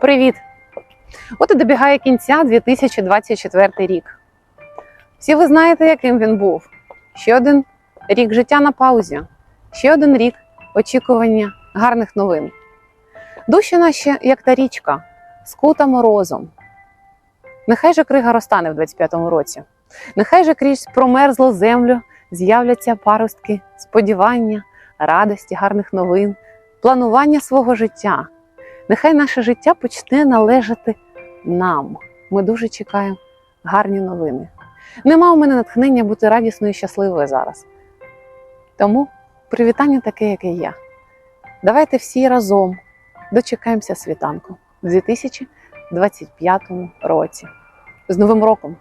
Привіт! От і добігає кінця 2024 рік. Всі ви знаєте, яким він був. Ще один рік життя на паузі, ще один рік очікування гарних новин. Душі наші, як та річка, скута морозом. Нехай же крига розтане в 25-му році. Нехай же крізь промерзлу землю з'являться паростки сподівання, радості, гарних новин, планування свого життя. Нехай наше життя почне належати нам. Ми дуже чекаємо гарні новини. Нема у мене натхнення бути радісною і щасливою зараз. Тому привітання таке, яке є. Давайте всі разом дочекаємося світанку в 2025 році. З Новим роком!